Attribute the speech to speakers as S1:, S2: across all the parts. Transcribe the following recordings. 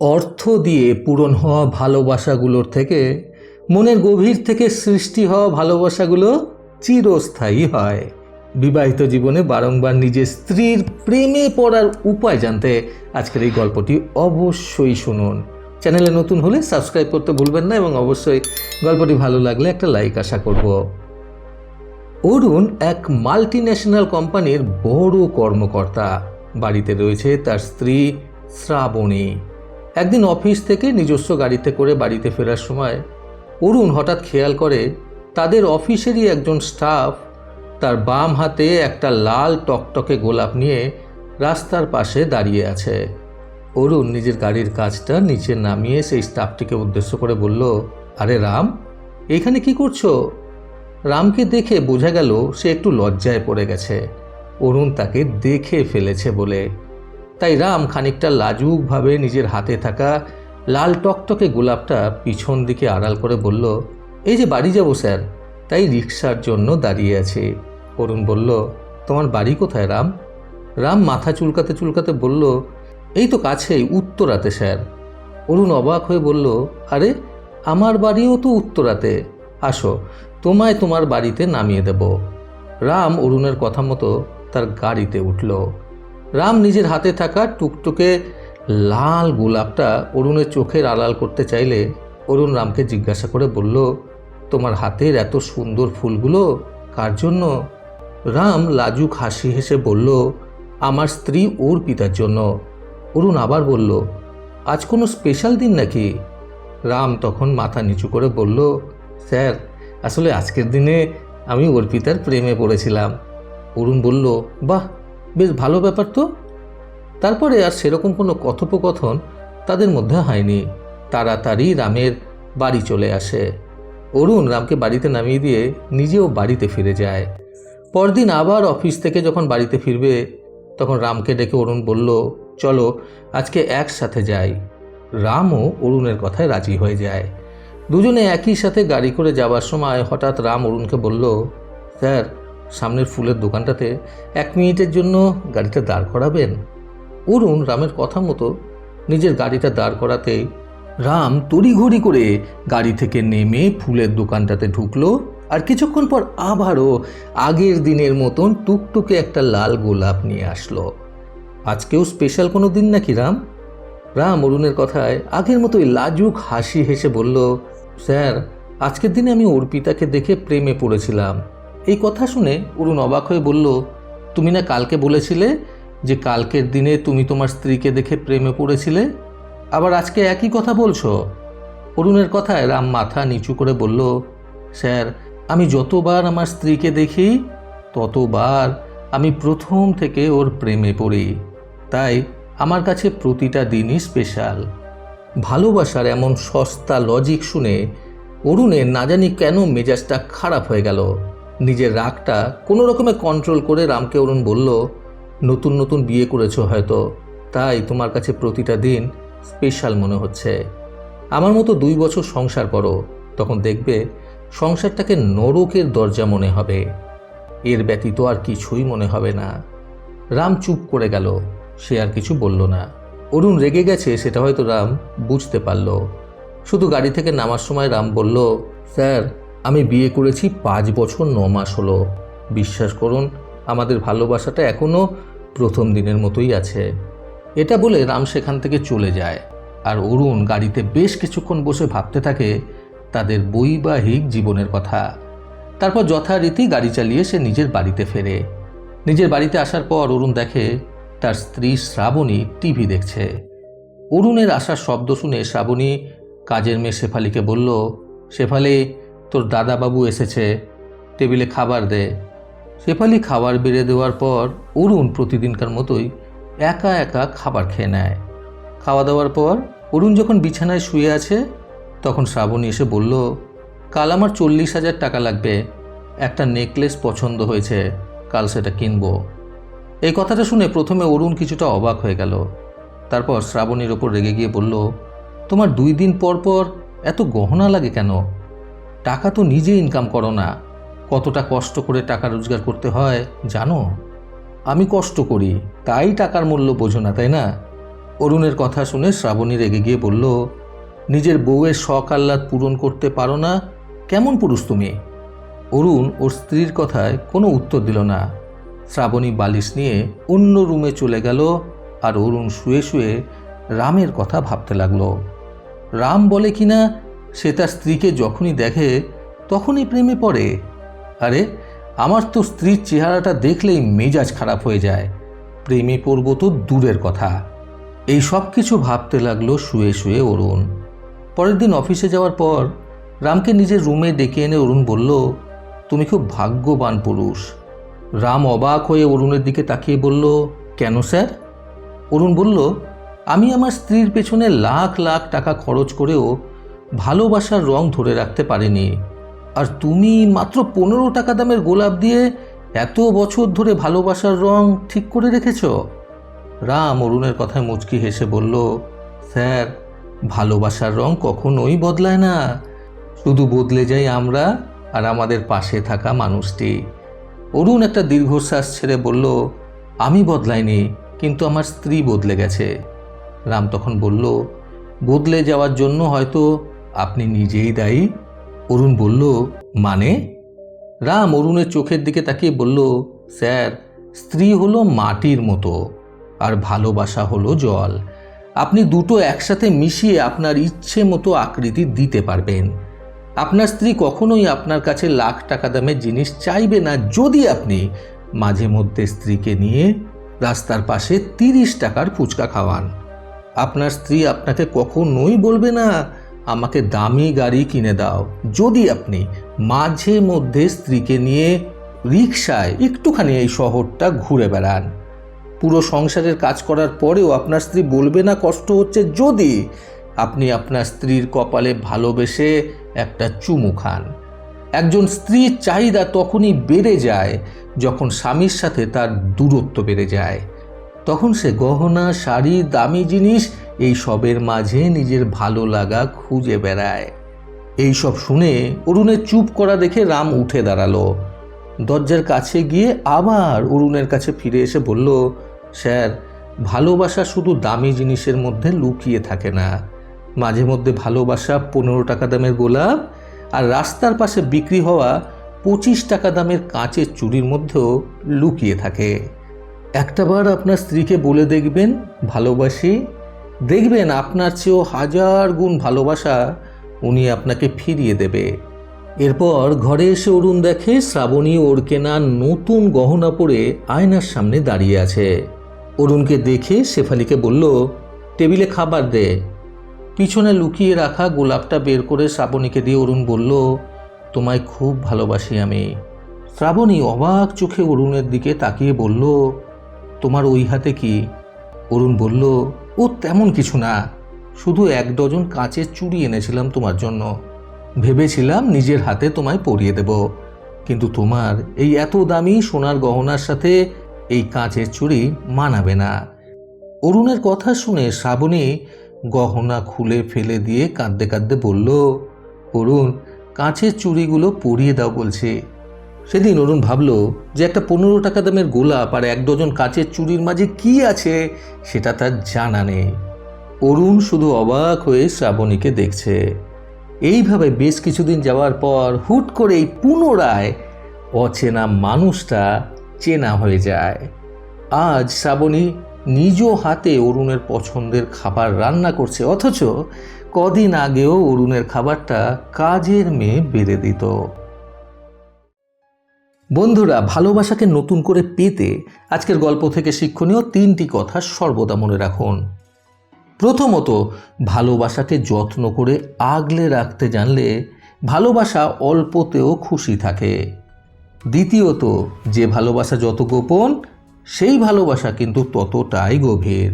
S1: অর্থ দিয়ে পূরণ হওয়া ভালোবাসাগুলোর থেকে, মনের গভীর থেকে সৃষ্টি হওয়া ভালোবাসাগুলো চিরস্থায়ী হয়। বিবাহিত জীবনে বারংবার নিজের স্ত্রীর প্রেমে পড়ার উপায় জানতে আজকের এই গল্পটি অবশ্যই শুনুন। চ্যানেলে নতুন হলে সাবস্ক্রাইব করতে ভুলবেন না এবং অবশ্যই গল্পটি ভালো লাগলে একটা লাইক আশা করব। অরুণ এক মাল্টি ন্যাশনাল কোম্পানির বড় কর্মকর্তা। বাড়িতে রয়েছে তার স্ত্রী শ্রাবণী। একদিন অফিস থেকে নিজস্ব গাড়িতে করে বাড়িতে ফেরার সময় অরুণ হঠাৎ খেয়াল করে তাদের অফিসেরই একজন স্টাফ তার বাম হাতে একটা লাল টকটকে গোলাপ নিয়ে রাস্তার পাশে দাঁড়িয়ে আছে। অরুণ নিজের গাড়ির কাজটা নিচে নামিয়ে সেই স্টাফটিকে উদ্দেশ্য করে বলল, আরে রাম, এখানে কি করছ? রামকে দেখে বোঝা গেল সে একটু লজ্জায় পড়ে গেছে। অরুণ তাকে দেখে ফেলেছে বলে তাই রাম খানিকটা লাজুকভাবে নিজের হাতে থাকা লাল টকটকে গোলাপটা পিছন দিকে আড়াল করে বলল, এই যে বাড়ি যাব স্যার। তাই রিক্সার জন্য দাঁড়িয়ে আছি। অরুণ বলল, তোমার বাড়ি কোথায় রাম? রাম মাথা চুলকাতে চুলকাতে বলল, এই তো কাছেই উত্তরাতে, স্যার। অরুণ অবাক হয়ে বলল, আরে, আমার বাড়িও তো উত্তরাতে। আসো, তোমায় তোমার বাড়িতে নামিয়ে দেব। রাম অরুণের কথা মতো তার গাড়িতে উঠল। রাম নিজের হাতে থাকা টুকটুকে লাল গোলাপটা অরুণের চোখের আড়াল করতে চাইলে অরুণ রামকে জিজ্ঞাসা করে বলল, তোমার হাতের এত সুন্দর ফুলগুলো কার জন্য? রাম লাজুক হাসি হেসে বলল, আমার স্ত্রী ওর পিতার জন্য। অরুণ আবার বলল, আজ কোনো স্পেশাল দিন নাকি? রাম তখন মাথা নিচু করে বলল, স্যার, আসলে আজকের দিনে আমি অর্পিতার প্রেমে পড়েছিলাম। অরুণ বলল, বাহ বেশ ভালো ব্যাপার তো। তারপরে আর সেরকম কোনো কথোপকথন তাদের মধ্যে হয়নি। তাড়াতাড়ি রামের বাড়ি চলে আসে। অরুণ রামকে বাড়িতে নামিয়ে দিয়ে নিজেও বাড়িতে ফিরে যায়। পরদিন আবার অফিস থেকে যখন বাড়িতে ফিরবে, তখন রামকে ডেকে অরুণ বলল, চলো, আজকে একসাথে যাই। রামও অরুণের কথায় রাজি হয়ে যায়। দুজনে একই সাথে গাড়ি করে যাওয়ার সময় হঠাৎ রাম অরুণকে বলল, স্যার সামনের ফুলের দোকানটাতে এক মিনিটের জন্য গাড়িটা দাঁড় করাবেন? অরুণ রামের কথা মতো নিজের গাড়িটা দাঁড় করাতেই রাম তড়িঘড়ি করে গাড়ি থেকে নেমে ফুলের দোকানটাতে ঢুকলো আর কিছুক্ষণ পর আবারও আগের দিনের মতন টুকটুকে একটা লাল গোলাপ নিয়ে আসলো। আজকেও স্পেশাল কোনো দিন নাকি রাম? রাম অরুণের কথায় আগের মতোই লাজুক হাসি হেসে বলল, স্যার, আজকের দিনে আমি অর্পিতাকে দেখে প্রেমে পড়েছিলাম। এই কথা শুনে অরুণ অবাক হয়ে বলল, তুমি না কালকে বলেছিলে যে কালকের দিনে তুমি তোমার স্ত্রীকে দেখে প্রেমে পড়েছিলে? আবার আজকে একই কথা বলছো? অরুণের কথায় রাম মাথা নিচু করে বলল, স্যার, আমি যতবার আমার স্ত্রীকে দেখি, ততবার আমি প্রথম থেকে ওর প্রেমে পড়ি। তাই আমার কাছে প্রতিটা দিনই স্পেশাল। ভালোবাসার এমন সস্তা লজিক শুনে অরুণের না জানি কেন মেজাজটা খারাপ হয়ে গেল। নিজের রাগটা কোনো রকমে কন্ট্রোল করে রামকে অরুণ বলল, নতুন নতুন বিয়ে করেছ হয়তো, তাই তোমার কাছে প্রতিটা দিন স্পেশাল মনে হচ্ছে। আমার মতো দুই বছর সংসার করো, তখন দেখবে সংসারটাকে নরকের দরজা মনে হবে। এর ব্যতীত আর কিছুই মনে হবে না। রাম চুপ করে গেল, সে আর কিছু বলল না। অরুণ রেগে গেছে, সেটা হয়তো রাম বুঝতে পারল। শুধু গাড়ি থেকে নামার সময় রাম বলল, স্যার আমি বিয়ে করেছি পাঁচ বছর, ন মাস হলো। বিশ্বাস করুন, আমাদের ভালোবাসাটা এখনও প্রথম দিনের মতোই আছে। এটা বলে রাম সেখান থেকে চলে যায়। আর অরুণ গাড়িতে বেশ কিছুক্ষণ বসে ভাবতে থাকে তাদের বৈবাহিক জীবনের কথা। তারপর যথারীতি গাড়ি চালিয়ে সে নিজের বাড়িতে ফেরে। নিজের বাড়িতে আসার পর অরুণ দেখে তার স্ত্রী শ্রাবণী টিভি দেখছে। অরুণের আসার শব্দ শুনে শ্রাবণী কাজের মেয়ে শেফালিকে বলল, শেফালি তোর দাদাবাবু এসেছে, টেবিলে খাবার দে। শেফালি খাবার বেড়ে দেওয়ার পর অরুণ প্রতিদিনকার মতোই একা একা খাবার খেয়ে নেয়। খাওয়া দাওয়ার পর অরুণ যখন বিছানায় শুয়ে আছে, তখন শ্রাবণী এসে বলল, কাল আমার চল্লিশ হাজার টাকা লাগবে, একটা নেকলেস পছন্দ হয়েছে, কাল সেটা কিনবো। এই কথাটা শুনে প্রথমে অরুণ কিছুটা অবাক হয়ে গেল। তারপর শ্রাবণীর ওপর রেগে গিয়ে বলল, তোমার দুই দিন পর পর এত গহনা লাগে কেন? টাকা তো নিজে ইনকাম করো না। কতটা কষ্ট করে টাকা রোজগার করতে হয় জানো? আমি কষ্ট করি, তাই টাকার মূল্য বোঝো না, তাই না? অরুণের কথা শুনে শ্রাবণী রেগে গিয়ে বলল, নিজের বউয়ের শখ আহ্লাদ পূরণ করতে পারো না? কেমন পুরুষ তুমি? অরুণ ওর স্ত্রীর কথায় কোনো উত্তর দিল না। শ্রাবণী বালিশ নিয়ে অন্য রুমে চলে গেল আর অরুণ শুয়ে শুয়ে রামের কথা ভাবতে লাগল। রাম বলে কিনা সে তার স্ত্রীকে যখনই দেখে, তখনই প্রেমে পড়ে। আরে, আমার তো স্ত্রীর চেহারাটা দেখলেই মেজাজ খারাপ হয়ে যায়। প্রেমে পড়ব তো দূরের কথা। এই সব কিছু ভাবতে লাগল শুয়ে শুয়ে অরুণ। পরের দিন অফিসে যাওয়ার পর, রামকে নিজের রুমে ডেকে এনে অরুণ বলল, তুমি খুব ভাগ্যবান পুরুষ। রাম অবাক হয়ে অরুণের দিকে তাকিয়ে বলল, কেন স্যার? অরুণ বলল, আমি আমার স্ত্রীর পেছনে লাখ লাখ টাকা খরচ করেও ভালোবাসার রং ধরে রাখতে পারেনি। আর তুমি মাত্র পনেরো টাকা দামের গোলাপ দিয়ে এত বছর ধরে ভালোবাসার রং ঠিক করে রেখেছ? রাম অরুণের কথায় মুচকি হেসে বলল, স্যার, ভালোবাসার রং কখনোই বদলায় না। শুধু বদলে যাই আমরা আর আমাদের পাশে থাকা মানুষটি। অরুণ একটা দীর্ঘশ্বাস ছেড়ে বলল, আমি বদলাইনি, কিন্তু আমার স্ত্রী বদলে গেছে। রাম তখন বলল, বদলে যাওয়ার জন্য হয়তো আপনি নিজেই দায়ী? অরুণ বলল মানে? রাম অরুণের চোখের দিকে তাকিয়ে বলল, স্যার, স্ত্রী হলো মাটির মতো আর ভালোবাসা হলো জল। আপনি দুটো একসাথে মিশিয়ে আপনার ইচ্ছে মতো আকৃতি দিতে পারবেন। আপনার স্ত্রী কখনোই আপনার কাছে লাখ টাকা দামের জিনিস চাইবে না। যদি আপনি মাঝে মধ্যে স্ত্রীকে নিয়ে রাস্তার পাশে তিরিশ টাকার ফুচকা খাওয়ান, আপনার স্ত্রী আপনাকে কখনোই বলবে না আমাকে দামি গাড়ি কিনে দাও। যদি আপনি মাঝে মধ্যে স্ত্রীকে নিয়ে রিক্সায় একটুখানি এই শহরটা ঘুরে বেড়ান। পুরো সংসারের কাজ করার পরেও আপনার স্ত্রী বলবে না, কষ্ট হচ্ছে যদি আপনি আপনার স্ত্রীর কপালে ভালোবেসে একটা চুমু খান। একজন স্ত্রীর চাহিদা তখনই বেড়ে যায় যখন স্বামীর সাথে তার দূরত্ব বেড়ে যায়। তখন সে গহনা, শাড়ি, দামি জিনিস এই সবের মাঝে নিজের ভালো লাগা খুঁজে বেড়ায়। এই সব শুনে অরুণের চুপ করা দেখে রাম উঠে দাঁড়াল। দরজার কাছে গিয়ে আবার অরুণের কাছে ফিরে এসে বলল, স্যার, ভালোবাসা শুধু দামি জিনিসের মধ্যে লুকিয়ে থাকে না। মাঝে মধ্যে ভালোবাসা পনেরো টাকা দামের গোলাপ আর রাস্তার পাশে বিক্রি হওয়া পঁচিশ টাকা দামের কাঁচের চুরির মধ্যেও লুকিয়ে থাকে। একটাবার আপনার স্ত্রীকে বলে দেখবেন, ভালোবাসি দেখবেন আপনার চেয়েও হাজার গুণ ভালোবাসা উনি আপনাকে ফিরিয়ে দেবে। এরপর ঘরে এসে অরুণ দেখে শ্রাবণী ওর কেনা নতুন গহনা পরে আয়নার সামনে দাঁড়িয়ে আছে। অরুণকে দেখে শেফালিকে বলল, টেবিলে খাবার দে। পিছনে লুকিয়ে রাখা গোলাপটা বের করে শ্রাবণীকে দিয়ে অরুণ বলল, তোমায় খুব ভালোবাসি আমি। শ্রাবণী অবাক চোখে অরুণের দিকে তাকিয়ে বলল, তোমার ওই হাতে কি? অরুণ বলল ও তেমন কিছু না। শুধু এক ডজন কাঁচের চুড়ি এনেছিলাম তোমার জন্য। ভেবেছিলাম নিজের হাতে তোমায় পরিয়ে দেব। কিন্তু তোমার এই এত দামি সোনার গহনার সাথে এই কাঁচের চুড়ি মানাবে না। অরুণের কথা শুনে শ্রাবণী গহনা খুলে ফেলে দিয়ে কাঁদতে কাঁদতে বলল, অরুণ, কাঁচের চুড়িগুলো পরিয়ে দাও, বলছে। সেদিন অরুণ ভাবল যে একটা পনেরো টাকা দামের গোলাপ আর এক ডজন কাঁচের চুড়ির মাঝে কি আছে সেটা তার জানা নেই। অরুণ শুধু অবাক হয়ে শ্রাবণীকে দেখছে। এইভাবে বেশ কিছুদিন যাওয়ার পর হুট করেই পুনরায় অচেনা মানুষটা চেনা হয়ে যায়। আজ শ্রাবণী নিজ হাতে অরুণের পছন্দের খাবার রান্না করছে, অথচ কদিন আগেও অরুণের খাবারটা কাজের মেয়ে বেড়ে দিত। বন্ধুরা, ভালোবাসাকে নতুন করে পেতে আজকের গল্প থেকে শিক্ষণীয় তিনটি কথা সর্বদা মনে রাখুন। প্রথমত, ভালোবাসাকে যত্ন করে আগলে রাখতে জানলে ভালোবাসা অল্পতেও খুশি থাকে। দ্বিতীয়ত, যে ভালোবাসা যত গোপন, সেই ভালোবাসা কিন্তু ততটাই গভীর।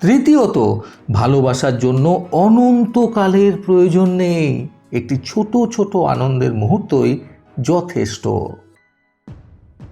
S1: তৃতীয়ত, ভালোবাসার জন্য অনন্তকালের প্রয়োজন নেই। একটি ছোট ছোট আনন্দের মুহূর্তই যথেষ্ট।